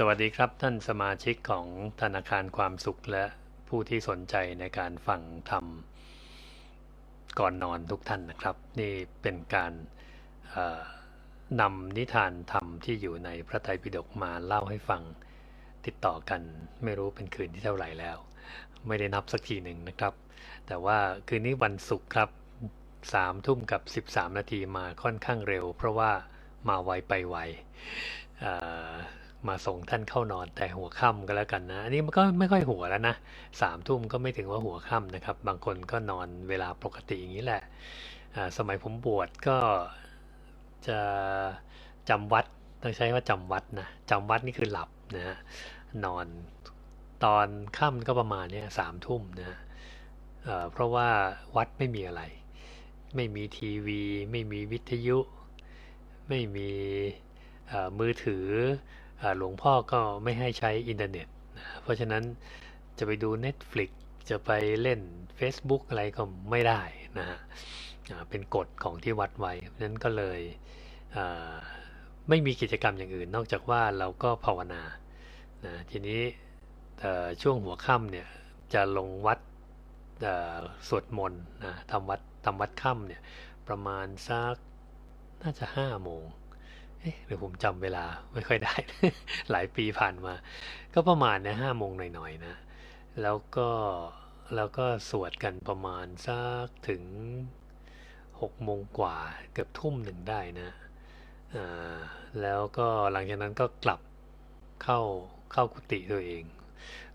สวัสดีครับท่านสมาชิกของธนาคารความสุขและผู้ที่สนใจในการฟังธรรมก่อนนอนทุกท่านนะครับ นี่เป็นการนำนิทานธรรมที่อยู่ในพระไตรปิฎกมาเล่าให้ฟังติดต่อกันไม่รู้เป็นคืนที่เท่าไหร่แล้ว ไม่ได้นับสักทีหนึ่งนะครับ แต่ว่าคืนนี้วันศุกร์ครับสามทุ่มกับ 13 นาทีมาค่อนข้างเร็ว เพราะว่ามาไวไปไว มาส่งท่านเข้านอนแต่หัวค่ำก็แล้วกันนะ อันนี้มันก็ไม่ค่อยหัวแล้วนะสามทุ่มก็ไม่ถึงว่าหัวค่ำนะครับ บางคนก็นอนเวลาปกติอย่างนี้แหละสมัยผมบวชก็จะจำวัดต้องใช้ว่าจำวัดนะจำวัดนี่คือหลับนะฮะนอนตอนค่ำก็ประมาณนี้สามทุ่มนะเพราะว่าวัดไม่มีอะไร ไม่มีทีวี ไม่มีวิทยุ ไม่มีมือถือ หลวงพ่อก็ไม่ให้ใช้อินเทอร์เน็ตนะเพราะฉะนั้นจะไปดู Netflix จะไปเล่น Facebook อะไรก็ไม่ได้นะฮะเป็นกฎของที่วัดไว้นั้นก็เลยไม่มีกิจกรรมอย่างอื่น นอกจากว่าเราก็ภาวนานะทีนี้ช่วงหัวค่ำเนี่ยจะลงวัดสวดมนต์นะทำวัดทำวัดค่ำเนี่ยประมาณสักน่าจะห้าโมง หรือผมจำเวลาไม่ค่อยได้ หลายปีผ่านมา ก็ประมาณนะห้าโมงหน่อยๆนะ แล้วก็แล้วก็สวดกันประมาณสักถึงหกโมงกว่าเกือบทุ่มหนึ่งได้นะอ่าแล้วก็หลังจากนั้นก็กลับเข้าเข้ากุฏิตัวเอง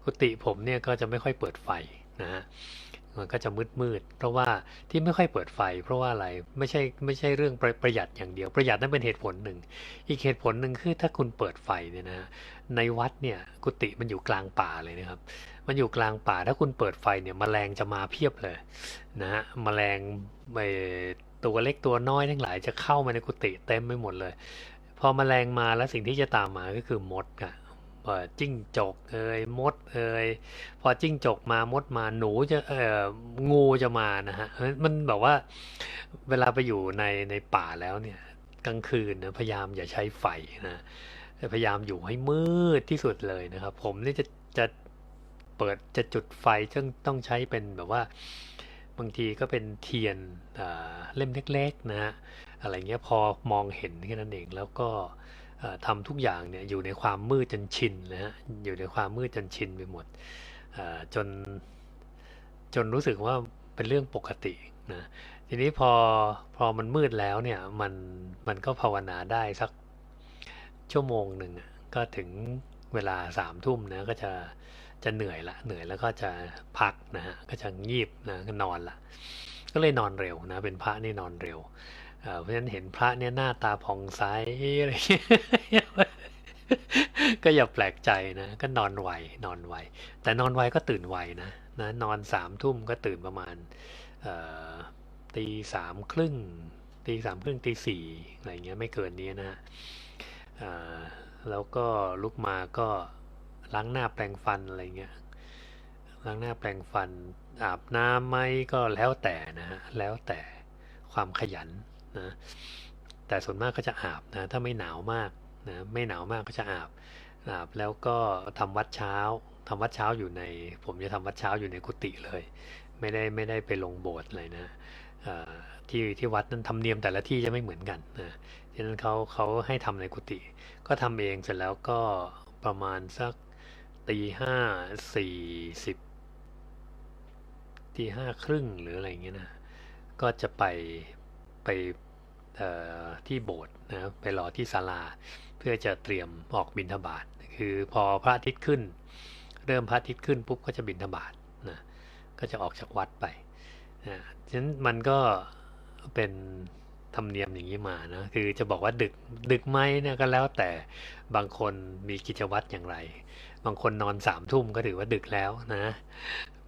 กุฏิผมเนี่ยก็จะไม่ค่อยเปิดไฟนะฮะ มันก็จะมืดมืดเพราะว่าที่ไม่ค่อยเปิดไฟ เพราะว่าอะไรไม่ใช่ไม่ใช่เรื่องประประหยัดอย่างเดียว ประหยัดนั่นเป็นเหตุผลหนึ่ง อีกเหตุผลหนึ่งคือถ้าคุณเปิดไฟเนี่ยนะในวัดเนี่ยกุฏิมันอยู่กลางป่าเลยนะครับ มันอยู่กลางป่าถ้าคุณเปิดไฟเนี่ยมแมลงจะมาเพียบเลยนะฮะมแมลงไตัวเล็กตัวน้อยทั้งหลายจะเข้ามาในกุฏิเต็มไปหมดเลย พอมแมลงมาแล้วสิ่งที่จะตามมาก็คือมดอะ จิ้งจกเอ่ยมดเอ่ยพอจิ้งจกมามดมาหนูจะเอ่องูจะมานะฮะมันแบบว่าเวลาไปอยู่ในในป่าแล้วเนี่ยกลางคืนนะพยายามอย่าใช้ไฟนะพยายามอยู่ให้มืดที่สุดเลยนะครับ ผมนี่จะจะเปิดจะจุดไฟซึ่งต้องใช้เป็นแบบว่าบางทีก็เป็นเทียนเล่มเล็กๆนะฮะอะไรเงี้ยพอมองเห็นแค่นั้นเองแล้วก็ ทำทุกอย่างเนี่ยอยู่ในความมืดจนชินนะฮะอยู่ในความมืดจนชินไปหมดจนจนรู้สึกว่าเป็นเรื่องปกตินะทีนี้พอพอมันมืดแล้วเนี่ยมันมันก็ภาวนาได้สักชั่วโมงหนึ่งก็ถึงเวลาสามทุ่มนะก็จะจะเหนื่อยละเหนื่อยแล้วก็จะพักนะฮะก็จะงีบนะก็นอนละก็เลยนอนเร็วนะเป็นพระนี่นอนเร็ว เพราะฉะนั้นเห็นพระเนี่ยหน้าตาผ่องใสอะไรก็อย่าแปลกใจนะ ก็นอนไวนอนไว แต่นอนไวก็ตื่นไวนะนะนอนสามทุ่มก็ตื่นประมาณตีสามครึ่งตีสามครึ่งตีสี่อะไรเงี้ยไม่เกินนี้นะแล้วก็ลุกมาก็ล้างหน้าแปรงฟันอะไรเงี้ยล้างหน้าแปรงฟันอาบน้ำไหมก็แล้วแต่นะฮะแล้วแต่ความขยัน นะแต่ส่วนมากก็จะอาบนะถ้าไม่หนาวมากนะไม่หนาวมากก็จะอาบอาบแล้วก็ทำวัดเช้าทำวัดเช้าอยู่ใน ผมจะทำวัดเช้าอยู่ในกุฏิเลย ไม่ได้ไม่ได้ไปลงโบสถ์เลยนะที่ที่วัดนั้นทำเนียมแต่ละที่จะไม่เหมือนกันนะฉะนั้นเขาเขาให้ทำในกุฏิก็ทำเองเสร็จแล้วก็ประมาณสักตีห้าสี่สิบตีห้าครึ่งหรืออะไรเงี้ยนะก็จะไป ไปที่โบสถ์นะไปรอที่ศาลา เพื่อจะเตรียมออกบิณฑบาตคือพอพระอาทิตย์ขึ้น เริ่มพระอาทิตย์ขึ้นปุ๊บก็จะบิณฑบาตนะก็จะออกจากวัดไปนะฉะนั้นมันก็เป็นธรรมเนียมอย่างนี้มานะคือจะบอกว่าดึกดึกไหมเนี่ยก็แล้วแต่บางคนมีกิจวัตรอย่างไร บางคนนอนสามทุ่มก็ถือว่าดึกแล้วนะ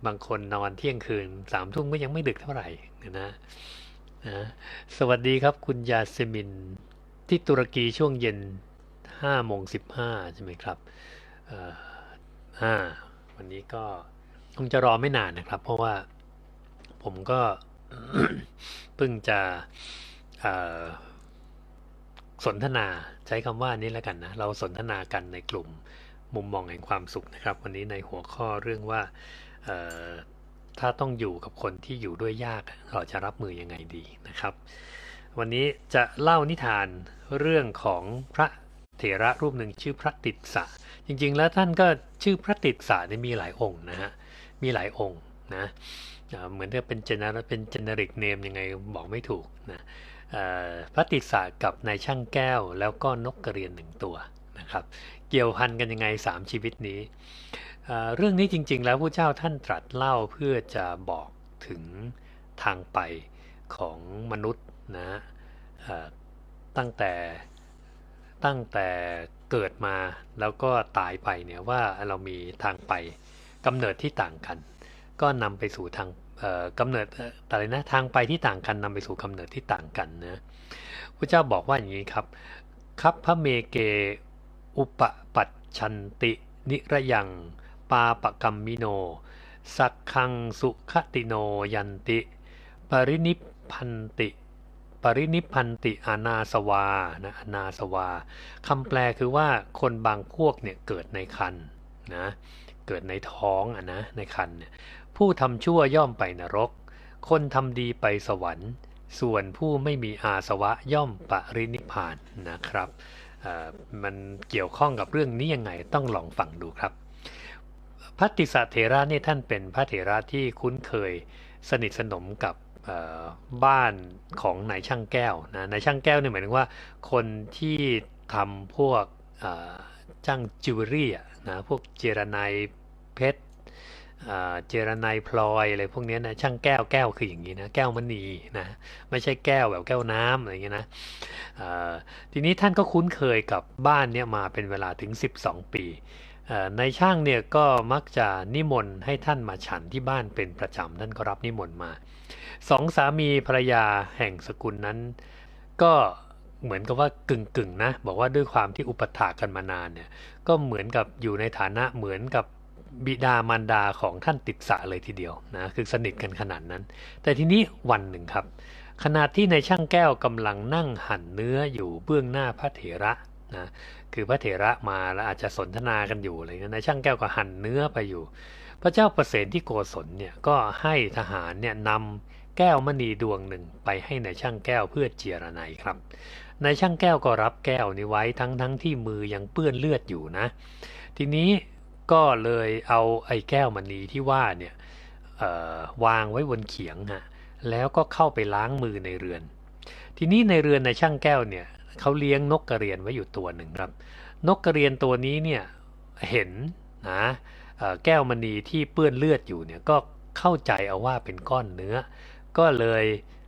บางคนนอนเที่ยงคืนสามทุ่มก็ยังไม่ดึกเท่าไหร่นะ นะสวัสดีครับคุณยาเซมิน ที่ตุรกีช่วงเย็นห้าโมงสิบห้าใช่ไหมครับอ่าวันนี้ก็คงจะรอไม่นานนะครับ เพราะว่าผมก็เพิ่งจะสนทนาใช้คำว่านี้แล้วกันนะ เราสนทนากันในกลุ่มมุมมองแห่งความสุขนะครับ วันนี้ในหัวข้อเรื่องว่า ถ้าต้องอยู่กับคนที่อยู่ด้วยยากเราจะรับมือยังไงดีนะครับ วันนี้จะเล่านิทานเรื่องของพระเถระรูปหนึ่งชื่อพระติดสะ จริงๆ แล้วท่านก็ชื่อพระติดสะนี่มีหลายองค์นะฮะมีหลายองค์นะเหมือนจะเป็นเจเนเป็นเจเนริกเนมยังไงบอกไม่ถูกนะพระติดสากับนายช่างแก้วแล้วก็นกกระเรียนหนึ่งตัวนะครับ เกี่ยวพันกันยังไงสามชีวิตนี้ เรื่องนี้จริง ๆ แล้วผู้เจ้าท่านตรัสเล่าเพื่อจะบอกถึงทางไปของมนุษย์นะตั้งแต่ตั้งแต่เกิดมาแล้วก็ตายไปเนี่ยว่าเรามีทางไปกำเนิดที่ต่างกัน ก็นำไปสู่ทางกำเนิดอะไรนะทางไปที่ต่างกันนำไปสู่กำเนิดที่ต่างกันนะพระเจ้าบอกว่าอย่างนี้ครับครับพระเมเกอุปปัชชันตินิระยัง ปาปกรรมมิโน สักคังสุขติโนยันติ ปรินิพันติ ปรินิพันติอานาสวานะอานาสวาคำแปลคือว่าคนบางพวกเนี่ยเกิดในคันนะเกิดในท้องอะนะในคันเนี่ยผู้ทำชั่วย่อมไปนรก คนทำดีไปสวรรค์ ส่วนผู้ไม่มีอาสวะย่อมปรินิพานนะครับมันเกี่ยวข้องกับเรื่องนี้ยังไงต้องลองฟังดูครับ พระติสเถระนี่ท่านเป็นพระเถระที่คุ้นเคยสนิทสนมกับบ้านของนายช่างแก้วนะนายช่างแก้วนี่หมายถึงว่าคนที่ทำพวกจ้างจิวเวลรี่นะพวกเจรไนเพชรเจรไนพลอยอะไรพวกนี้นะช่างแก้วแก้วคืออย่างนี้นะแก้วมณีนะไม่ใช่แก้วแบบแก้วน้ำอะไรอย่างนี้นะทีนี้ท่านก็คุ้นเคยกับบ้านเนี่ยมาเป็นเวลาถึง 12 ปี ในช่างเนี่ยก็มักจะนิมนต์ให้ท่านมาฉันที่บ้านเป็นประจำท่านก็รับนิมนต์มาสองสามีภรรยาแห่งสกุลนั้น ก็เหมือนกับว่ากึ่งกึ่งนะบอกว่าด้วยความที่อุปถากกันมานานเนี่ยก็เหมือนกับอยู่ในฐานะเหมือนกับบิดามารดาของท่านติดสะเลยทีเดียวนะคือสนิทกันขนาดนั้น แต่ทีนี้วันหนึ่งครับขณะที่ในช่างแก้วกำลังนั่งหั่นเนื้ออยู่เบื้องหน้าพระเถระ นะคือพระเถระมาแล้วอาจจะสนทนากันอยู่อะไรเงี้ยนายช่างแก้วก็หั่นเนื้อไปอยู่ พระเจ้าประเสนที่โกศลเนี่ยก็ให้ทหารเนี่ยนำแก้วมณีดวงหนึ่งไปให้ในช่างแก้วเพื่อเจียรนัยครับนายช่างแก้วก็รับแก้วนี้ไว้ทั้งทั้งที่มือยังเปื้อนเลือดอยู่นะ ทีนี้ก็เลยเอาไอ้แก้วมณีที่ว่าเนี่ยวางไว้บนเขียงฮะแล้วก็เข้าไปล้างมือในเรือน ทีนี้ในเรือนในช่างแก้วเนี่ย เขาเลี้ยงนกกระเรียนไว้อยู่ตัวหนึ่งครับ นกกระเรียนตัวนี้เนี่ยเห็นนะแก้วมณีที่เปื้อนเลือดอยู่เนี่ยก็เข้าใจเอาว่าเป็นก้อนเนื้อ ก็เลย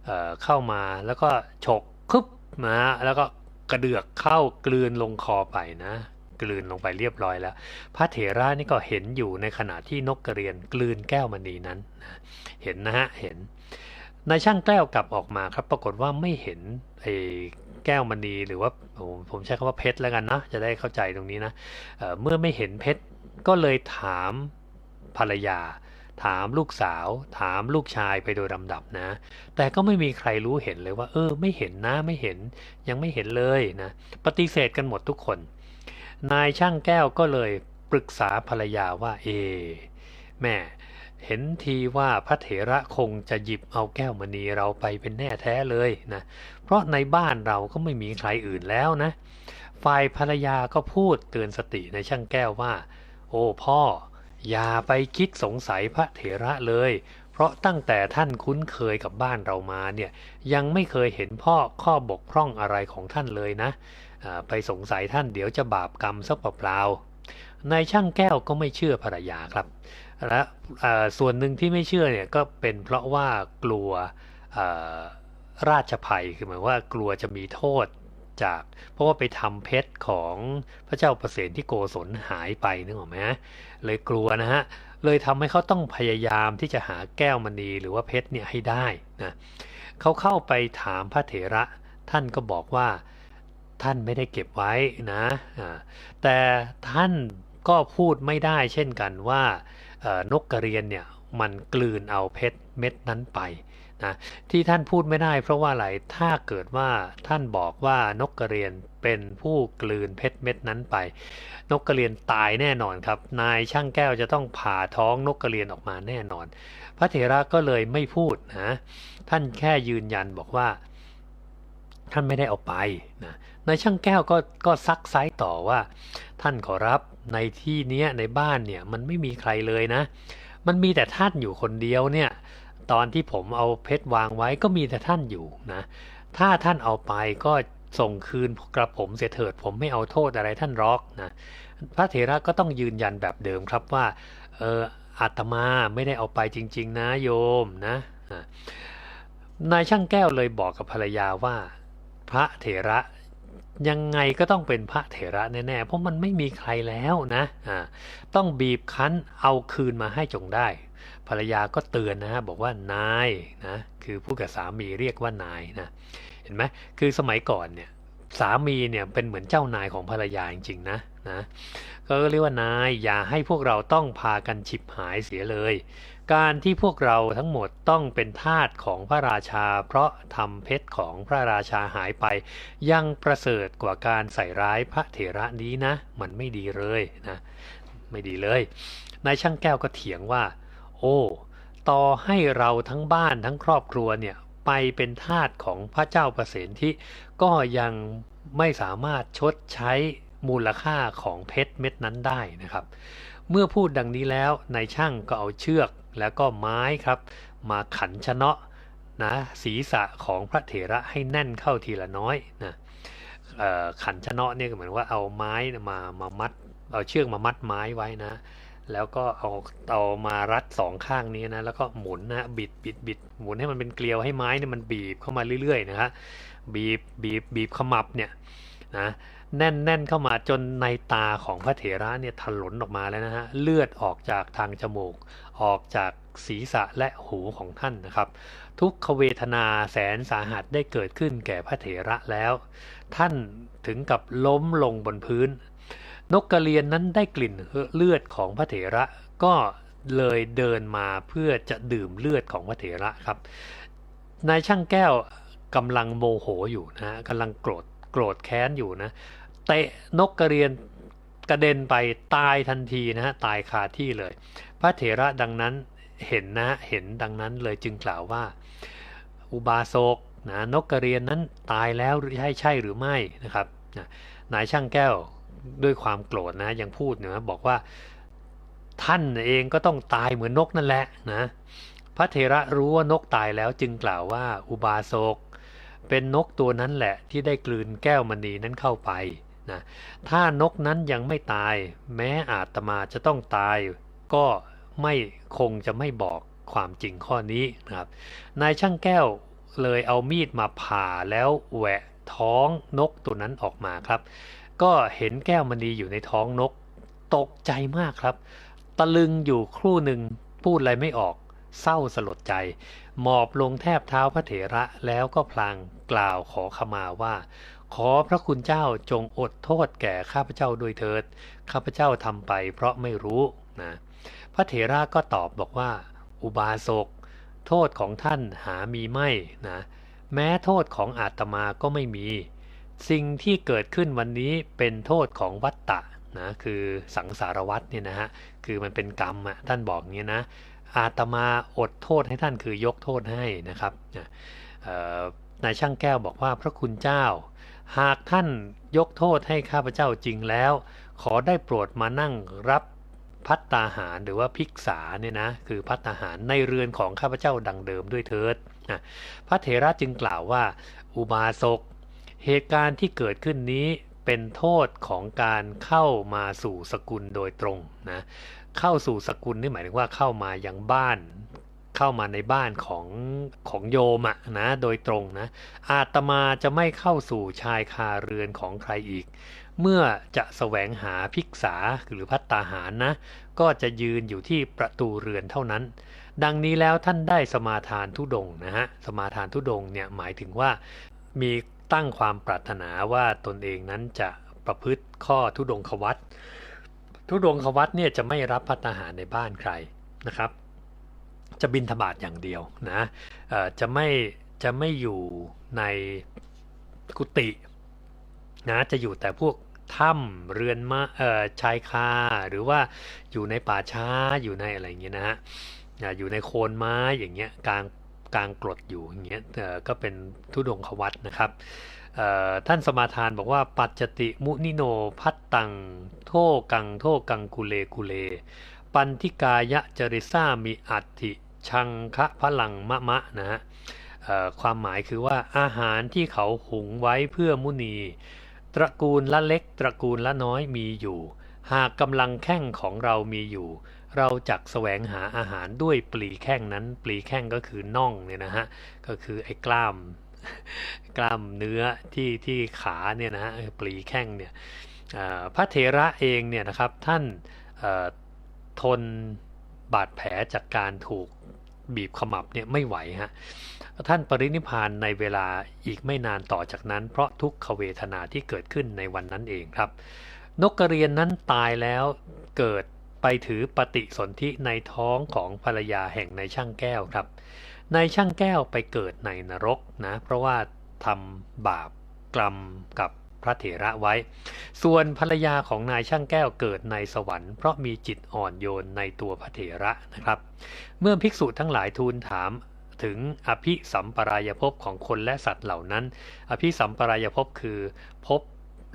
เเข้ามาแล้วก็ฉกคึบมาแล้วก็กระเดือกเข้ากลืนลงคอไปนะ กลืนลงไปเรียบร้อยแล้ว พระเถระนี่ก็เห็นอยู่ในขณะที่นกกระเรียนกลืนแก้วมณีนั้น เห็นนะฮะเห็นนายช่างแก้วกลับออกมาครับ ปรากฏว่าไม่เห็นไอ้ แก้วมณีหรือว่าผมใช้คำว่าเพชรแล้วกันนะจะได้เข้าใจตรงนี้นะเเมื่อไม่เห็นเพชรก็เลยถามภรรยา ถามลูกสาว ถามลูกชายไปโดยลำดับนะ แต่ก็ไม่มีใครรู้เห็นเลยว่า เออ ไม่เห็นนะไม่เห็นยังไม่เห็นเลยนะปฏิเสธกันหมดทุกคน นายช่างแก้วก็เลยปรึกษาภรรยาว่า เอ แม่เห็นทีว่าพระเถระคงจะหยิบเอาแก้วมณีเราไปเป็นแน่แท้เลยนะ เพราะในบ้านเราก็ไม่มีใครอื่นแล้วนะ ฝ่ายภรรยาก็พูดเตือนสติในช่างแก้วว่า โอ้พ่อ อย่าไปคิดสงสัยพระเถระเลย เพราะตั้งแต่ท่านคุ้นเคยกับบ้านเรามาเนี่ยยังไม่เคยเห็นพ่อข้อบกพร่องอะไรของท่านเลยนะไปสงสัยท่านเดี๋ยวจะบาปกรรมสักเปล่านายช่างแก้วก็ไม่เชื่อภรรยาครับ และส่วนหนึ่งที่ไม่เชื่อเนี่ยก็เป็นเพราะว่ากลัว ราชภัยคือหมายว่ากลัวจะมีโทษจาก เพราะว่าไปทำเพชรของพระเจ้าประเสนที่โกศลหายไปนึกออกไหมเลยกลัวนะฮะเลยทำให้เขาต้องพยายามที่จะหาแก้วมณีหรือว่าเพชรเนี่ยให้ได้นะเขาเข้าไปถามพระเถระ ท่านก็บอกว่าท่านไม่ได้เก็บไว้นะแต่ท่านก็พูดไม่ได้เช่นกันว่านกกระเรียนเนี่ยมันกลืนเอาเพชรเม็ดนั้นไป นะที่ท่านพูดไม่ได้เพราะว่าอะไรถ้าเกิดว่าท่านบอกว่านกกระเรียนเป็นผู้กลืนเพชรเม็ดนั้นไป นกกระเรียนตายแน่นอนครับ นายช่างแก้วจะต้องผ่าท้องนกกระเรียนออกมาแน่นอน พระเถระก็เลยไม่พูดนะท่านแค่ยืนยันบอกว่า ท่านไม่ได้เอาไปนะนายช่างแก้วก็ก็ซักไซต่อว่า ท่านขอรับในที่เนี้ยในบ้านเนี่ยมันไม่มีใครเลยนะ มันมีแต่ท่านอยู่คนเดียวเนี่ย ตอนที่ผมเอาเพชรวางไว้ก็มีแต่ท่านอยู่นะ ถ้าท่านเอาไปก็ส่งคืนกระผมเสียเถิดผมไม่เอาโทษอะไรท่านรอกนะพระเถระก็ต้องยืนยันแบบเดิมครับว่าเอออาตมาไม่ได้เอาไปจริง ๆ นะโยมนะนายช่างแก้วเลยบอกกับภรรยาว่า พระเถระยังไงก็ต้องเป็นพระเถระแน่ๆ เพราะมันไม่มีใครแล้วนะ ต้องบีบคั้นเอาคืนมาให้จงได้ ภรรยาก็เตือนนะฮะบอกว่านายนะคือผู้กับสามีเรียกว่านายนะเห็นไหมคือสมัยก่อนเนี่ยสามีเนี่ยเป็นเหมือนเจ้านายของภรรยาจริงๆนะนะก็เรียกว่านายอย่าให้พวกเราต้องพากันฉิบหายเสียเลย การที่พวกเราทั้งหมดต้องเป็นทาสของพระราชา เพราะทำเพชรของพระราชาหายไป ยังประเสริฐกว่าการใส่ร้ายพระเถระนี้นะ มันไม่ดีเลยนะไม่ดีเลยนายช่างแก้วก็เถียงว่า โอ้ ต่อให้เราทั้งบ้านทั้งครอบครัวเนี่ยไปเป็นทาสของพระเจ้าประเสนที่ก็ยังไม่สามารถชดใช้มูลค่าของเพชรเม็ดนั้นได้นะครับ เมื่อพูดดังนี้แล้วนายช่างก็เอาเชือกแล้วก็ไม้ครับ มาขันชนะนะศีรษะของพระเถระให้แน่นเข้าทีละน้อยนะขันชนะเนี่ยก็เหมือนว่าเอาไม้มามามัดเอาเชือกมามัดไม้ไว้นะ แล้วก็เอาเอามารัดสองข้างนี้นะแล้วก็หมุนนะบิดบิดบิดหมุนให้มันเป็นเกลียวให้ไม้เนี่ยมันบีบเข้ามาเรื่อยๆนะฮะบีบบีบบีบขมับเนี่ยนะแน่นแน่นเข้ามาจนในตาของพระเถระเนี่ยถลนออกมาแล้วนะฮะเลือดออกจากทางจมูก ออกจากศีรษะและหูของท่านนะครับ ทุกขเวทนาแสนสาหัสได้เกิดขึ้นแก่พระเถระแล้ว ท่านถึงกับล้มลงบนพื้น นกกระเรียนนั้นได้กลิ่นเลือดของพระเถระ ก็เลยเดินมาเพื่อจะดื่มเลือดของพระเถระครับ นายช่างแก้วกำลังโมโหอยู่นะกำลังโกรธโกรธแค้นอยู่นะเตะนกกระเรียนกระเด็นไปตายทันทีนะฮะตายคาที่เลย พระเถระดังนั้นเห็นนะเห็นดังนั้นเลยจึงกล่าวว่า อุบาสกนะนกกระเรียนนั้นตายแล้วใช่ใช่หรือไม่นะครับนะนายช่างแก้ว ด้วยความโกรธนะยังพูดนะบอกว่าท่านเองก็ต้องตายเหมือนนกนั่นแหละนะพระเถระรู้ว่านกตายแล้วจึงกล่าวว่าอุบาสกเป็นนกตัวนั้นแหละที่ได้กลืนแก้วมณีนั้นเข้าไปนะถ้านกนั้นยังไม่ตาย แม้อาตมาจะต้องตาย ก็ไม่คงจะไม่บอกความจริงข้อนี้นะครับนายช่างแก้วเลยเอามีดมาผ่าแล้วแหวะท้องนกตัวนั้นออกมาครับ ก็เห็นแก้วมณีอยู่ในท้องนก ตกใจมากครับ ตะลึงอยู่ครู่หนึ่งพูดอะไรไม่ออก เศร้าสลดใจ หมอบลงแทบเท้าพระเถระแล้วก็พลางกล่าวขอขมาว่า ขอพระคุณเจ้าจงอดโทษแก่ข้าพเจ้าด้วยเถิด ข้าพเจ้าทำไปเพราะไม่รู้นะพระเถระก็ตอบบอกว่า อุบาสกโทษของท่านหามีไม่นะแม้โทษของอาตมาก็ไม่มี สิ่งที่เกิดขึ้นวันนี้เป็นโทษของวัตตะนะคือสังสารวัตเนี่ยนะฮะคือมันเป็นกรรมอะท่านบอกงี้นะอาตมาอดโทษให้ท่านคือยกโทษให้นะครับนายช่างแก้วบอกว่าพระคุณเจ้า หากท่านยกโทษให้ข้าพเจ้าจริงแล้ว ขอได้โปรดมานั่งรับพัตตาหารหรือว่าภิกษาเนี่ยนะคือพัตตาหารในเรือนของข้าพเจ้าดังเดิมด้วยเถิดพระเถระจึงกล่าวว่า อุบาสก เหตุการณ์ที่เกิดขึ้นนี้เป็นโทษของการเข้ามาสู่สกุลโดยตรงนะเข้าสู่สกุลนี่หมายถึงว่าเข้ามายังบ้าน เข้ามาในบ้านของของโยมอะนะโดยตรงนะอาตมาจะไม่เข้าสู่ชายคาเรือนของใครอีก เมื่อจะแสวงหาภิกษาหรือพัตตาหารนะ ก็จะยืนอยู่ที่ประตูเรือนเท่านั้นดังนี้แล้วท่านได้สมาทานทุดงนะฮะ สมาทานทุดงเนี่ยหมายถึงว่ามี ตั้งความปรารถนาว่าตนเองนั้นจะประพฤติข้อทุดงควัตทุดงควัตเนี่ยจะไม่รับพัฒหารในบ้านใครนะครับ จะบินธบาตอย่างเดียวนะเอ่อจะไม่จะไม่อยู่ในกุฏินะจะอยู่แต่พวกถ้ำเรือนมาเอ่อชายคาหรือว่าอยู่ในป่าช้าอยู่ในอะไรอย่างเงี้ยนะฮะอยู่ในโคนไม้อย่างเงี้ยกลาง กลางกรดอยู่อย่างเงี้ยก็เป็นทุดงควัตนะครับท่านสมาทานบอกว่าปัจจติมุนิโนพัตตัง โทกังโทกังกุเลกุเล ปันทิกายะจริซามีอัติชังคะพลังมะมะนะฮะความหมายคือว่าอาหารที่เขาหุงไว้เพื่อมุนี ตระกูลละเล็กตระกูลละน้อยมีอยู่ หากกำลังแข้งของเรามีอยู่ เราจักแสวงหาอาหารด้วยปลีแข้งนั้น ปลีแข้งก็คือน่องเนี่ยนะฮะก็คือไอ้กล้ามกล้ามเนื้อที่ที่ขาเนี่ยนะฮะปลีแข้งเนี่ยพระเถระเองเนี่ยนะครับท่านทนบาดแผลจากการถูกบีบขมับเนี่ยไม่ไหวฮะท่านปรินิพานในเวลาอีกไม่นานต่อจากนั้น เพราะทุกขเวทนาที่เกิดขึ้นในวันนั้นเองครับ นกกระเรียนนั้นตายแล้วเกิด ไปถือปฏิสนธิในท้องของภรรยาแห่งนายช่างแก้วครับนายช่างแก้วไปเกิดในนรกนะเพราะว่าทำบาปกรรมกับพระเถระไว้ ส่วนภรรยาของนายช่างแก้วเกิดในสวรรค์เพราะมีจิตอ่อนโยนในตัวพระเถระนะครับ เมื่อภิกษุทั้งหลายทูลถามถึงอภิสัมปรายภพของคนและสัตว์เหล่านั้น อภิสัมปรายภพคือภพ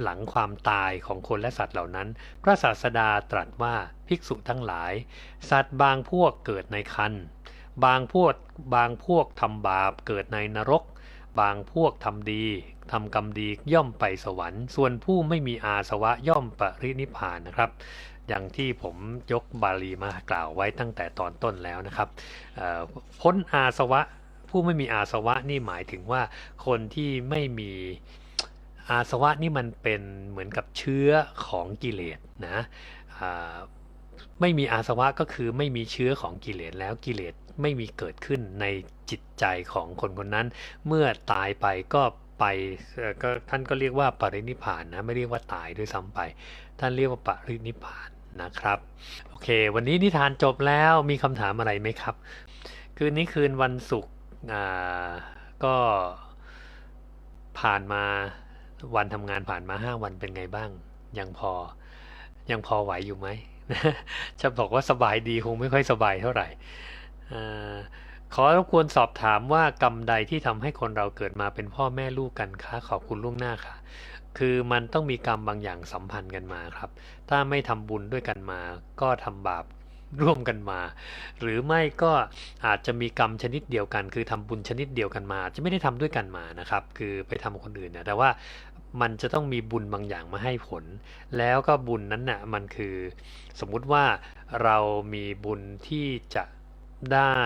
หลังความตายของคนและสัตว์เหล่านั้น พระศาสดาตรัสว่าภิกษุทั้งหลาย สัตว์บางพวกเกิดในคันบางพวกบางพวกทำบาปเกิดในนรก บางพวกทำดีทำกรรมดีย่อมไปสวรรค์ ส่วนผู้ไม่มีอาสวะย่อมปรินิพพานนะครับ อย่างที่ผมยกบาลีมากล่าวไว้ตั้งแต่ตอนต้นแล้วนะครับพ้นอาสวะผู้ไม่มีอาสวะนี่หมายถึงว่าคนที่ไม่มี อาสวะนี่มันเป็นเหมือนกับเชื้อของกิเลสนะไม่มีอาสวะก็คือไม่มีเชื้อของกิเลสแล้วกิเลสไม่มีเกิดขึ้นในจิตใจของคนคนนั้น เมื่อตายไปก็ไปก็ท่านก็เรียกว่าปรินิพานนะไม่เรียกว่าตายด้วยซ้ำไป ท่านเรียกว่าปรินิพานนะครับโอเค วันนี้นิทานจบแล้วมีคำถามอะไรไหมครับ คืนนี้คืนวันศุกร์ก็ผ่านมา วันทำงานผ่านมาห้าวันเป็นไงบ้าง ยังพอ ยังพอไหวอยู่ไหมจะบอกว่าสบายดีคงไม่ค่อยสบายเท่าไหร่ขอรบกวนสอบถามว่ากรรมใดที่ทำให้คนเราเกิดมาเป็นพ่อแม่ลูกกันคะขอบคุณล่วงหน้าค่ะ คือมันต้องมีกรรมบางอย่างสัมพันธ์กันมาครับ ถ้าไม่ทำบุญด้วยกันมา ก็ทำบาปร่วมกันมา หรือไม่ก็อาจจะมีกรรมชนิดเดียวกัน คือทำบุญชนิดเดียวกันมา จะไม่ได้ทำด้วยกันมานะครับ คือไปทำคนอื่นเนี่ยแต่ว่า มันจะต้องมีบุญบางอย่างมาให้ผล แล้วก็บุญนั้นน่ะมันคือ สมมุติว่าเรามีบุญที่จะได้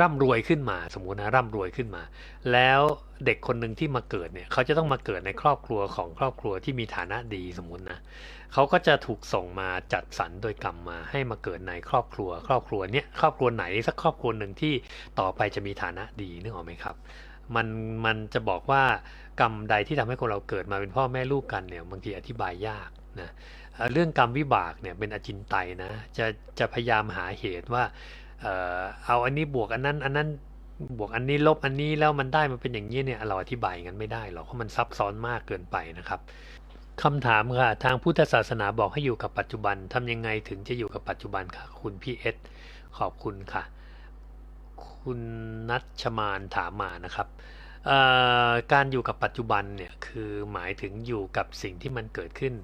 ร่ำรวยขึ้นมา สมมุตินะร่ำรวยขึ้นมา แล้วเด็กคนหนึ่งที่มาเกิดเนี่ยเขาจะต้องมาเกิดในครอบครัวของครอบครัวที่มีฐานะดีสมมตินะเขาก็จะถูกส่งมาจัดสรรโดยกรรมมาให้มาเกิดในครอบครัว ครอบครัวเนี้ยครอบครัวไหนสักครอบครัวหนึ่งที่ต่อไปจะมีฐานะดีนึกออกไหมครับ มันมันจะบอกว่ากรรมใดที่ทำให้คนเราเกิดมาเป็นพ่อแม่ลูกกันเนี่ยบางทีอธิบายยากนะเรื่องกรรมวิบากเนี่ยเป็นอจินไตยนะจะจะพยายามหาเหตุว่าเอาอันนี้บวกอันนั้นอันนั้นบวกอันนี้ลบอันนี้แล้วมันได้มันเป็นอย่างนี้เนี่ยเราอธิบายอย่างนั้นไม่ได้หรอกเพราะมันซับซ้อนมากเกินไปนะครับคำถามค่ะทางพุทธศาสนาบอกให้อยู่กับปัจจุบันทำยังไงถึงจะอยู่กับปัจจุบันค่ะ คุณพี่เอสขอบคุณค่ะ คุณนัชมานถามมานะครับการอยู่กับปัจจุบันเนี่ยคือหมายถึงอยู่กับสิ่งที่มันเกิดขึ้น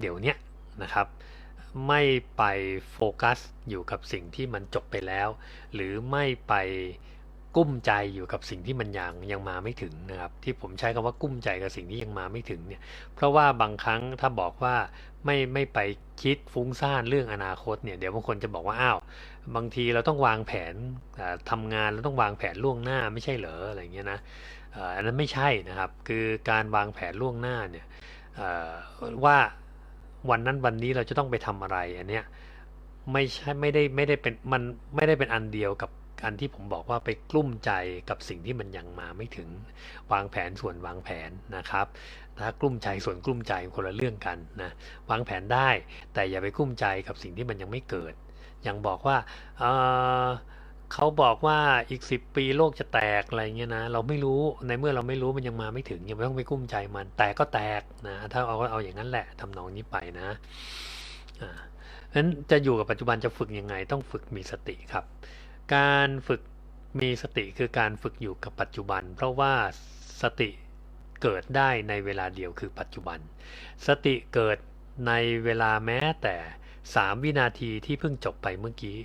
เดี๋ยวนี้นะครับ ไม่ไปโฟกัสอยู่กับสิ่งที่มันจบไปแล้ว หรือไม่ไปกุ้มใจอยู่กับสิ่งที่มันยังยังมาไม่ถึงนะครับ ที่ผมใช้คำว่ากุ้มใจกับสิ่งที่ยังมาไม่ถึงเนี่ยเพราะว่าบางครั้งถ้าบอกว่าไม่ไม่ไปคิดฟุ้งซ่านเรื่องอนาคตเนี่ยเดี๋ยวบางคนจะบอกว่าอ้าว บางทีเราต้องวางแผนอ่าทำงานเราต้องวางแผนล่วงหน้าไม่ใช่เหรออะไรเงี้ยนะอันนั้นไม่ใช่นะครับคือการวางแผนล่วงหน้าเนี่ยว่าวันนั้นวันนี้เราจะต้องไปทำอะไรอันเนี้ยไม่ใช่ไม่ได้ไม่ได้เป็นมันไม่ได้เป็นอันเดียวกับการที่ผมบอกว่าไปกลุ้มใจกับสิ่งที่มันยังมาไม่ถึงวางแผนส่วนวางแผนนะครับถ้ากลุ้มใจส่วนกลุ้มใจคนละเรื่องกันนะวางแผนได้ แต่อย่าไปกลุ้มใจกับสิ่งที่มันยังไม่เกิด อย่างบอกว่าเเขาบอกว่าอีกสิบปีโลกจะแตกอะไรเงี้ยนะ เราไม่รู้ในเมื่อเราไม่รู้มันยังมาไม่ถึงยังไม่ต้องไปกุ้มใจมัน แตกก็แตกนะถ้าเอาเอาอย่างนั้นแหละทำนองนี้ไปนะอ่านั้นจะอยู่กับปัจจุบันจะฝึกยังไง ต้องฝึกมีสติครับ การฝึกมีสติคือการฝึกอยู่กับปัจจุบัน เพราะว่าสติเกิดได้ในเวลาเดียวคือปัจจุบัน สติเกิดในเวลาแม้แต่ 3 วินาทีที่เพิ่งจบไปเมื่อกี้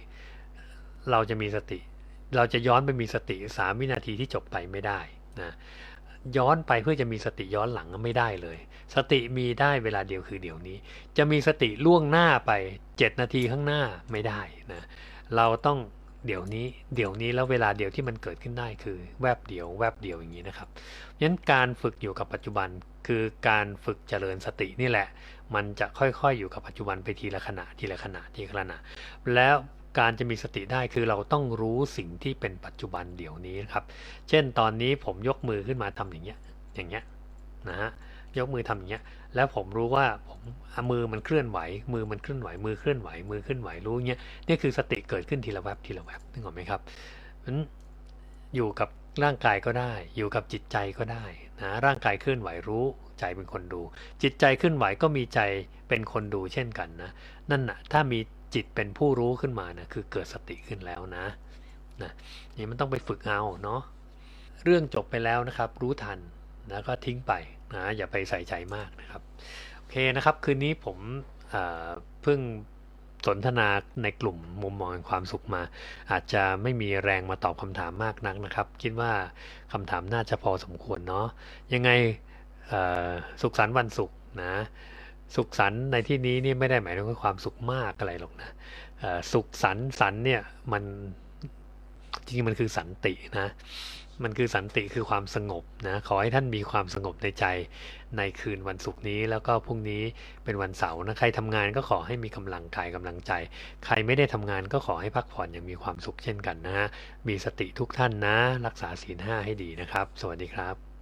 เราจะมีสติ เราจะย้อนไปมีสติ 3 วินาทีที่จบไปไม่ได้นะย้อนไปเพื่อจะมีสติย้อนหลังไม่ได้เลย สติมีได้เวลาเดียวคือเดี๋ยวนี้ จะมีสติล่วงหน้าไป 7 นาทีข้างหน้าไม่ได้นะเราต้องเดี๋ยวนี้เดี๋ยวนี้แล้วเวลาเดียวที่มันเกิดขึ้นได้คือแวบเดียว แวบเดียวอย่างนี้นะครับงั้นการฝึกอยู่กับปัจจุบันคือการฝึกเจริญสตินี่แหละ มันจะค่อยๆอยู่กับปัจจุบันไปทีละขณะทีละขณะทีละขณะ แล้วการจะมีสติได้คือเราต้องรู้สิ่งที่เป็นปัจจุบันเดี๋ยวนี้ครับ เช่นตอนนี้ผมยกมือขึ้นมาทำอย่างเงี้ย อย่างเงี้ยนะฮะ ยกมือทำอย่างเงี้ย แล้วผมรู้ว่าผมมือมันเคลื่อนไหว มือมันเคลื่อนไหว มือเคลื่อนไหว มือเคลื่อนไหว รู้เงี้ย นี่คือสติเกิดขึ้นทีละแวบทีละแวบนึกออกไหมครับนั้นอยู่กับร่างกายก็ได้ อยู่กับจิตใจก็ได้นะ ร่างกายเคลื่อนไหวรู้ ใจเป็นคนดู จิตใจเคลื่อนไหวก็มีใจเป็นคนดูเช่นกันนะ นั่นนะถ้ามีจิตเป็นผู้รู้ขึ้นมานะคือเกิดสติขึ้นแล้วนะนะนี่มันต้องไปฝึกเอาเนาะเรื่องจบไปแล้วนะครับ รู้ทันแล้วก็ทิ้งไปนะอย่าไปใส่ใจมากนะครับโอเคนะครับ คืนนี้ผมเพิ่งสนทนาในกลุ่มมุมมองความสุขมา อาจจะไม่มีแรงมาตอบคำถามมากนักนะครับ คิดว่าคำถามน่าจะพอสมควรเนาะยังไง สุขสันต์วันศุกร์นะสุขสันต์ในที่นี้นี่ไม่ได้หมายถึงความสุขมากอะไรหรอกนะสุขสันต์สันเนี่ยมันจริงๆมันคือสันตินะมันคือสันติคือความสงบนะขอให้ท่านมีความสงบในใจในคืนวันศุกร์นี้ แล้วก็พรุ่งนี้เป็นวันเสาร์นะใครทำงานก็ขอให้มีกำลังกายกำลังใจ ใครไม่ได้ทำงานก็ขอให้พักผ่อนอย่างมีความสุขเช่นกันนะฮะมีสติทุกท่านนะ รักษาศีลห้าให้ดีนะครับ สวัสดีครับ